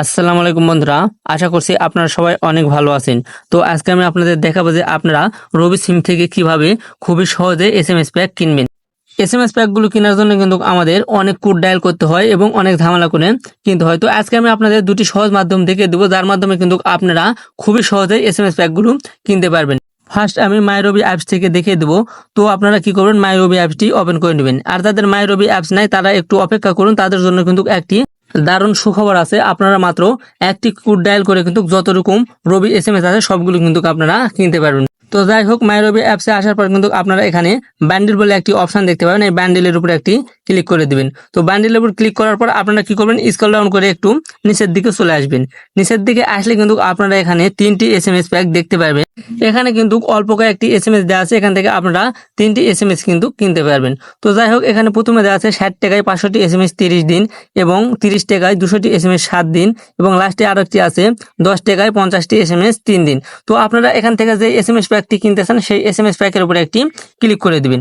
আসসালামু আলাইকুম বন্ধুরা, আশা করছি আপনারা সবাই অনেক ভালো আছেন। তো আজকে আমি আপনাদের দেখাবো যে আপনারা রবি সিম থেকে কীভাবে খুবই সহজে এস এম এস প্যাক কিনবেন। এস এম এস প্যাকগুলো কেনার জন্য কিন্তু আমাদের অনেক কোড ডায়াল করতে হয় এবং অনেক ঝামেলা করে কিনতে হয় তো আজকে আমি আপনাদের দুটি সহজ মাধ্যম দেখে দেবো, যার মাধ্যমে কিন্তু আপনারা খুবই সহজে এস এম এস প্যাকগুলো কিনতে পারবেন। ফার্স্ট আমি মাইরবি অ্যাপস থেকে দেখে দেবো। তো আপনারা কি করবেন, মাইরবি অ্যাপসটি ওপেন করে নেবেন। আর যাদের মাইরবি অ্যাপস নাই, তারা একটু অপেক্ষা করুন, তাদের জন্য কিন্তু একটি দারুণ সুখবর আছে। আপনারা মাত্র একটি কোড ডায়াল করে কিন্তু যত রকম রবি এস এম এস আছে, সবগুলো কিন্তু আপনারা কিনতে পারবেন। তো যাই হোক, মাইরবি অ্যাপসে আসার পর কিন্তু আপনারা এখানে ব্যান্ডেল বলে একটি অপশন দেখতে পাবেন। এই ব্যান্ডেলের উপর একটি ক্লিক করে দিবেন। তো ব্যান্ডেলের উপর ক্লিক করার পর আপনারা কি করবেন? স্কল ডাউন করে একটু নিচের দিকে চলে আসবেন। নিচের দিকে আসলে কিন্তু আপনারা এখানে তিনটি এস এম এস প্যাক দেখতে পারবেন। এখানে কিন্তু অল্প কয়েকটি এস এম এস দেওয়া আছে। এখান থেকে আপনারা তিনটি এস এম এস কিন্তু কিনতে পারবেন। তো যাই হোক, এখানে প্রথমে দেওয়া আছে ষাট টাকায় পাঁচশোটি এস এম এস তিরিশ দিন এবং তিরিশ টাকায় দুশোটি এস এম এস সাত দিন এবং লাস্টে আরও একটি আছে দশ টাকায় পঞ্চাশটি এস এম এস তিন দিন। তো আপনারা এখান থেকে যে এস এম এস প্যাকটি কিনতেছেন, সেই এস এম এস প্যাকের উপরে একটি ক্লিক করে দিবেন।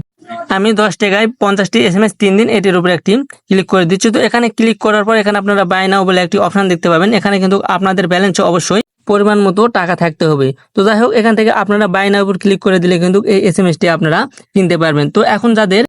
আমি দশ টাকায় পঞ্চাশটি এস এম এস তিন দিন এটির উপরে একটি ক্লিক করে দিচ্ছি। তো এখানে ক্লিক করার পর এখানে আপনারা বাই নাও বলে একটি অপশান দেখতে পাবেন। এখানে কিন্তু আপনাদের ব্যালেন্স অবশ্যই পরিমাণ মতো টাকা থাকতে হবে। তো যাই হোক, এখান থেকে আপনারা বাই নাও উপর ক্লিক করে দিলে কিন্তু এই এস এম এসটি আপনারা কিনতে পারবেন। তো এখন যাদের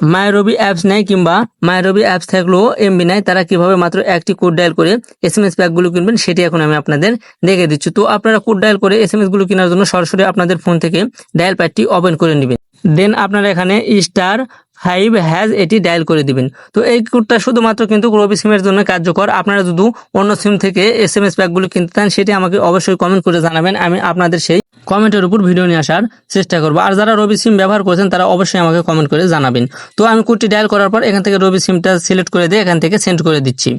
মায়েরবি অ্যাপস নেই কিংবা মায়েরবি অ্যাপস থাকলেও এমবি নাই, তারা কীভাবে মাত্র একটি কোড ডায়াল করে এস এম এস প্যাকগুলো কিনবেন সেটি এখন আমি আপনাদের দেখে দিচ্ছি। তো আপনারা কোড ডায়াল করে এস এম এসগুলো কেনার জন্য সরাসরি আপনাদের ফোন থেকে ডায়াল প্যাডটি ওপেন করে নেবেন। দেন আপনারা এখানে স্টার ফাইভ হ্যাজ এটি ডায়াল করে দিবেন। তো এই কোডটা শুধুমাত্র কিন্তু রবি সিমের জন্য কার্যকর। আপনারা যদি অন্য সিম থেকে এস এম এস প্যাকগুলো কিনতে চান, সেটি আমাকে অবশ্যই কমেন্ট করে জানাবেন, আমি আপনাদের সেই কমেন্টের উপর ভিডিও নিয়ে আসার চেষ্টা করব। আর যারা রবি সিম ব্যবহার করেছেন, তারা অবশ্যই আমাকে কমেন্ট করে জানাবেন। তো আমি কোডটি ডায়াল করার পর এখান থেকে রবি সিমটা সিলেক্ট করে দিয়ে এখান থেকে সেন্ড করে দিচ্ছি।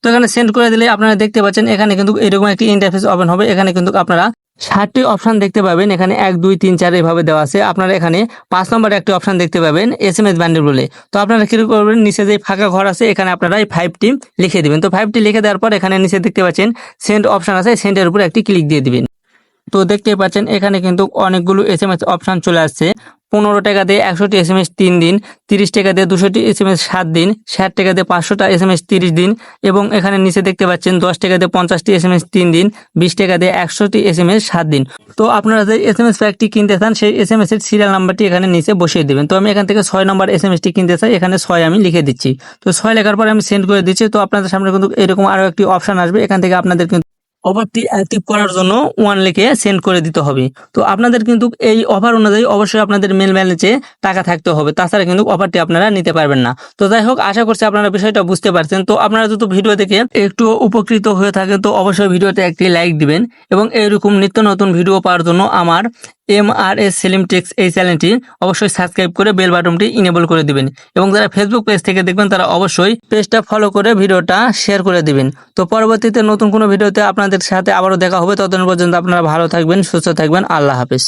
তো এখানে সেন্ড করে দিলে আপনারা দেখতে পাচ্ছেন, এখানে কিন্তু এরকম একটি ইন্টারফেস ওপেন হবে। এখানে কিন্তু আপনারা ষাটটি অপশন দেখতে পাবেন। এখানে এক, দুই, তিন, চার এভাবে দেওয়া আছে। আপনারা এখানে পাঁচ নম্বরে একটি অপশন দেখতে পাবেন এস এম এস ব্যান্ডেল বলে। তো আপনারা কী করবেন, নিচে যে ফাঁকা ঘর আছে, এখানে আপনারা এই ফাইভটি লিখে দিবেন। তো ফাইভটি লিখে দেওয়ার পর এখানে নিচে দেখতে পাচ্ছেন সেন্ড অপশন আছে। সেন্ডের উপর একটি ক্লিক দিয়ে দিবেন। তো দেখতেই পাচ্ছেন, এখানে কিন্তু অনেকগুলো এস এম এস অপশন চলে আসছে। পনেরো টাকা দিয়ে একশোটি এস এম এস তিন দিন, তিরিশ টাকা দিয়ে দুশোটি এস এম এস সাত দিন, ষাট টাকা দিয়ে পাঁচশোটা এস এম এস তিরিশ দিন এবং এখানে নিচে দেখতে পাচ্ছেন, দশ টাকা দিয়ে পঞ্চাশটি এস এম এস তিন দিন, বিশ টাকা দিয়ে একশোটি এস এম এস সাত দিন। তো আপনারা যে এস এম এস প্যাকটি কিনতে চান, সেই এস এম এস এর সিরিয়াল নাম্বারটি এখানে নিচে বসিয়ে দেবেন। তো আমি এখান থেকে ছয় নম্বর এস এম এসটি কিনতে চাই, এখানে ছয় আমি লিখে দিচ্ছি। তো ছয় লেখার পর আমি সেন্ড করে দিচ্ছি। তো আপনাদের সামনে কিন্তু এরকম আরও একটি অপশন আসবে, এখান থেকে আপনাদের কিন্তু অফারটি অ্যাক্টিভ করার জন্য ওয়ান লিখে সেন্ড করে দিতে হবে। তো আপনাদের কিন্তু এই অফার অনুযায়ী অবশ্যই আপনাদের মেল ব্যালেন্সে টাকা থাকতে হবে। তাছাড়া কিন্তু অফারটি আপনারা নিতে পারবেন না। তো যাই হোক, আশা করছি আপনারা বিষয়টা বুঝতে পারছেন। তো আপনারা যদি ভিডিও দেখে একটু উপকৃত হয়ে থাকেন, তো অবশ্যই ভিডিওতে একটি লাইক দিবেন এবং এরকম নিত্য নতুন ভিডিও পাওয়ার জন্য আমার M R S Selim techs এই চ্যানেলটি অবশ্যই সাবস্ক্রাইব করে বেল বাটনটি ইনেবল করে দিবেন এবং যারা ফেসবুক পেজ থেকে দেখবেন, তারা অবশ্যই পেজটা ফলো করে ভিডিওটা শেয়ার করে দিবেন। তো পরবর্তীতে নতুন কোনো ভিডিওতে আপনাদের সাথে আবারও দেখা হবে। ততদিন পর্যন্ত আপনারা ভালো থাকবেন, সুস্থ থাকবেন। আল্লাহ হাফিজ।